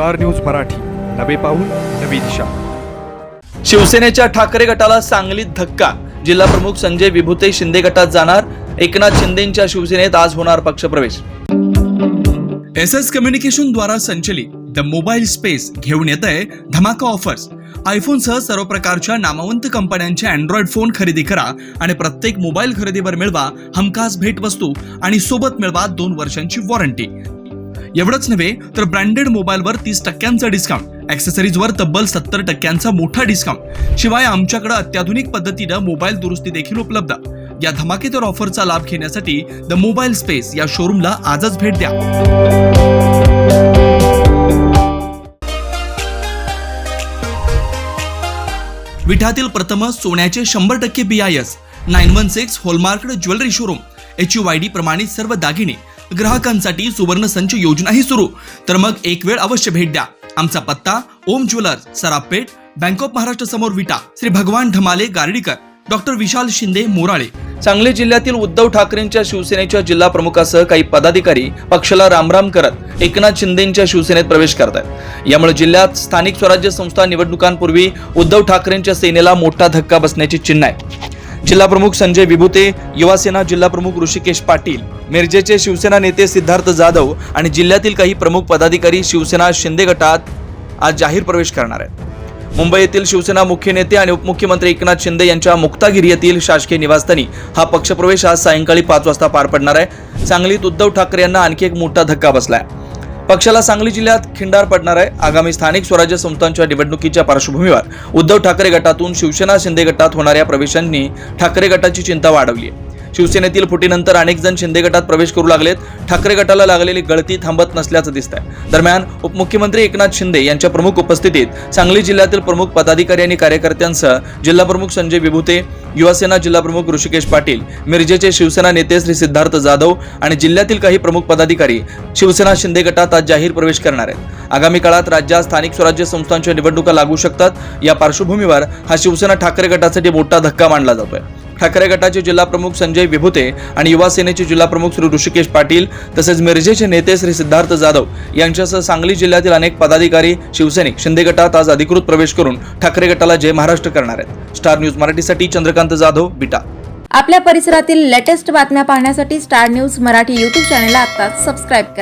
Star news Marathi. नवे पाऊल नवी दिशा. शिवसेनेच्या ठाकरे गटाला सांगलीत धक्का. जिल्हा प्रमुख संजय विभूते शिंदे गटात जाणार. एकनाथ शिंदेच्या शिवसेनेत आज होणार पक्षप्रवेश. एस एस कम्युनिकेशन द्वारा संचलित द मोबाईल स्पेस घेऊन येत आहे धमाका ऑफर्स. आयफोनसह सर्व प्रकारच्या नामवंत कंपन्यांचे अँड्रॉइड फोन खरेदी करा आणि प्रत्येक मोबाईल खरेदीवर मिळवा हमखास भेटवस्तू आणि सोबत मिळवा दोन वर्षांची वॉरंटी एवढंच नव्हे तर ब्रँडेड मोबाईलवर तीस टक्क्यांचा डिस्काउंट ॲक्सेसरीजवर तब्बल सत्तर टक्क्यांचा मोठा डिस्काउंट शिवाय आमच्याकडे अत्याधुनिक पद्धतीनं मोबाईल दुरुस्ती देखील उपलब्ध. या धमाकेदार ऑफरचा लाभ घेण्यासाठी द मोबाईल स्पेस या शोरूमला आजच भेट द्या. विठातील प्रथम सोन्याचे शंभर टक्के B I S nine one six hallmark jewellery showroom H U I D प्रमाणित सर्व दागिने ग्राहकांसाठी सुवर्ण संच योजनाही सुरू. तर मग एक वेळ अवश्य भेट द्या. आमचा पत्ता ओम ज्वेलर्स सराफपेठ बँक ऑफ महाराष्ट्र समोर विटा श्री भगवान ढमाले गार्डीकर. डॉक्टर विशाल शिंदे मोराळे. सांगली जिल्ह्यातील उद्धव ठाकरेंच्या शिवसेनेच्या जिल्हा प्रमुखासह काही पदाधिकारी पक्षाला रामराम करत एकनाथ शिंदेच्या शिवसेनेत प्रवेश करत आहेत यामुळे जिल्ह्यात स्थानिक स्वराज्य संस्था निवडणुकांपूर्वी उद्धव ठाकरेंच्या सेनेला मोठा धक्का बसण्याची चिन्ह आहे. जिल्हा प्रमुख संजय विभूते युवासेना जिल्हा प्रमुख ऋषिकेश पाटील मिरजेचे शिवसेना नेते सिद्धार्थ जाधव आणि जिल्ह्यातील काही प्रमुख पदाधिकारी शिवसेना शिंदे गटात आज जाहीर प्रवेश करणार आहेत. मुंबई येथील शिवसेना मुख्य नेते आणि उपमुख्यमंत्री एकनाथ शिंदे यांच्या मुक्तागिरी येथील शासकीय निवासस्थानी हा पक्षप्रवेश आज सायंकाळी पाच वाजता पार पडणार आहे. सांगलीत उद्धव ठाकरे यांना आणखी एक मोठा धक्का बसला आहे पक्षाला सांगली जिल्ह्यात खिंडार पडणार आहे. आगामी स्थानिक स्वराज्य संस्थांच्या निवडणुकीच्या पार्श्वभूमीवर उद्धव ठाकरे गटातून शिवसेना शिंदे गटात होणाऱ्या प्रवेशांनी ठाकरे गटाची चिंता वाढवली आहे. शिवसेनेतील फुटीनंतर अनेक जण शिंदे गटात प्रवेश करू लागलेत. ठाकरे गटाला लागलेली गळती थांबत नसल्याचं दिसत आहे दरम्यान उपमुख्यमंत्री एकनाथ शिंदे यांच्या प्रमुख उपस्थितीत सांगली जिल्ह्यातील प्रमुख पदाधिकारी आणि कार्यकर्त्यांसह जिल्हा प्रमुख संजय विभूते युवासेना जिल्हा प्रमुख ऋषिकेश पाटील मिरजेचे शिवसेना नेते श्री सिद्धार्थ जाधव आणि जिल्ह्यातील काही प्रमुख पदाधिकारी शिवसेना शिंदे गटात आज जाहीर प्रवेश करणार आहेत. आगामी काळात राज्यात स्थानिक स्वराज्य संस्थांच्या निवडणुका लागू शकतात. या पार्श्वभूमीवर हा शिवसेना ठाकरे गटासाठी मोठा धक्का मानला जातोय. ठाकरे गटाचे जिल्हा प्रमुख संजय विभूते आणि युवा सेनेचे जिल्हा प्रमुख श्री ऋषिकेश पाटील तसेच मिरजेचे नेते श्री सिद्धार्थ जाधव यांच्यासह सांगली जिल्ह्यातील अनेक पदाधिकारी शिवसैनिक शिंदे गटात आज अधिकृत प्रवेश करून ठाकरे गटाला जय महाराष्ट्र करणार आहेत. स्टार न्यूज मराठीसाठी चंद्रकांत जाधव बिटा. आपल्या परिसरातील लेटेस्ट बातम्या पाहण्यासाठी star news Marathi YouTube channel आता सबस्क्राईब करा.